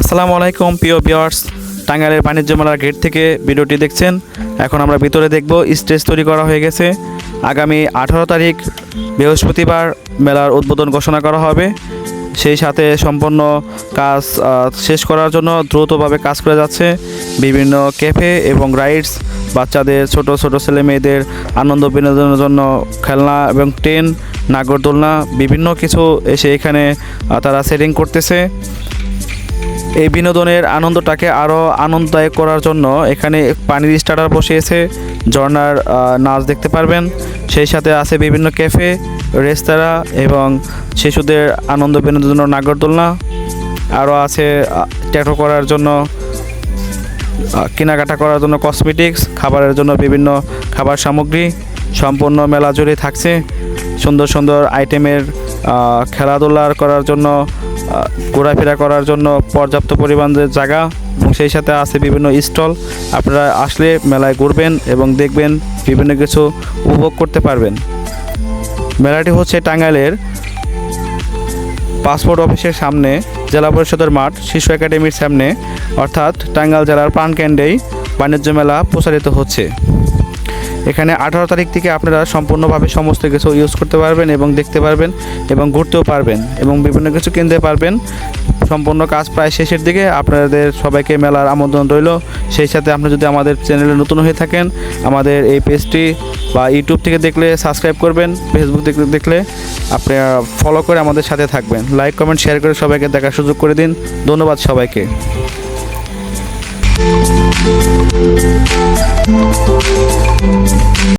আসসালামু আলাইকুম, প্রিয় ভিউয়ার্স। টাঙ্গাইলের বাণিজ্য মেলার গেট থেকে ভিডিওটি দেখছেন। এখন আমরা ভিতরে দেখব স্টেজ তৈরি করা হয়ে গেছে। আগামী আঠারো তারিখ বৃহস্পতিবার মেলার উদ্বোধন ঘোষণা করা হবে। সেই সাথে সম্পন্ন কাজ শেষ করার জন্য দ্রুতভাবে কাজ করে যাচ্ছে বিভিন্ন ক্যাফে এবং রাইডস। বাচ্চাদের, ছোট ছোট ছেলে মেয়েদের আনন্দ বিনোদনের জন্য খেলনা এবং ট্রেন, নাগরদোলনা, বিভিন্ন কিছু এসে এখানে তারা সেটিং করতেছে। এই বিনোদনের আনন্দটাকে আরও আনন্দদায়ক করার জন্য এখানে পানির স্টার্টার বসিয়েছে। ঝর্নার নাচ দেখতে পারবেন। সেই সাথে আছে বিভিন্ন ক্যাফে, রেস্তোরাঁ এবং শিশুদের আনন্দ বিনোদনের নাগরদোলনা। আরও আছে ট্যাটো করার জন্য কেনাকাটা করার জন্য কসমেটিক্স, খাবারের জন্য বিভিন্ন খাবার সামগ্রী। সম্পূর্ণ মেলা জুড়ে থাকছে। সুন্দর সুন্দর আইটেমের খেলাধুলার করার জন্য ঘোরাফেরা করার জন্য পর্যাপ্ত পরিমাণের জায়গা এবং সেই সাথে আছে বিভিন্ন স্টল। আপনারা আসলে মেলায় ঘুরবেন এবং দেখবেন বিভিন্ন কিছু উপভোগ করতে পারবেন। মেলাটি হচ্ছে টাঙ্গাইলের পাসপোর্ট অফিসের সামনে, জেলা পরিষদের মাঠ, শিশু একাডেমির সামনে। অর্থাৎ টাঙ্গাইল জেলার প্রাণকেন্দ্রেই বাণিজ্য মেলা প্রচারিত হচ্ছে। এখানে আঠারো তারিখ থেকে আপনারা সম্পূর্ণভাবে সমস্ত কিছু ইউজ করতে পারবেন এবং দেখতে পারবেন এবং ঘুরতেও পারবেন এবং বিভিন্ন কিছু কিনতে পারবেন। সম্পূর্ণ কাজ প্রায় শেষের দিকে। আপনাদের সবাইকে মেলার আমন্ত্রণ রইল। সেই সাথে আপনি যদি আমাদের চ্যানেলে নতুন হয়ে থাকেন, আমাদের এই পেজটি বা ইউটিউব থেকে দেখলে সাবস্ক্রাইব করবেন ফেসবুক থেকে দেখলে আপনি ফলো করে আমাদের সাথে থাকবেন। লাইক কমেন্ট শেয়ার করে সবাইকে দেখার সুযোগ করে দিন। ধন্যবাদ সবাইকে।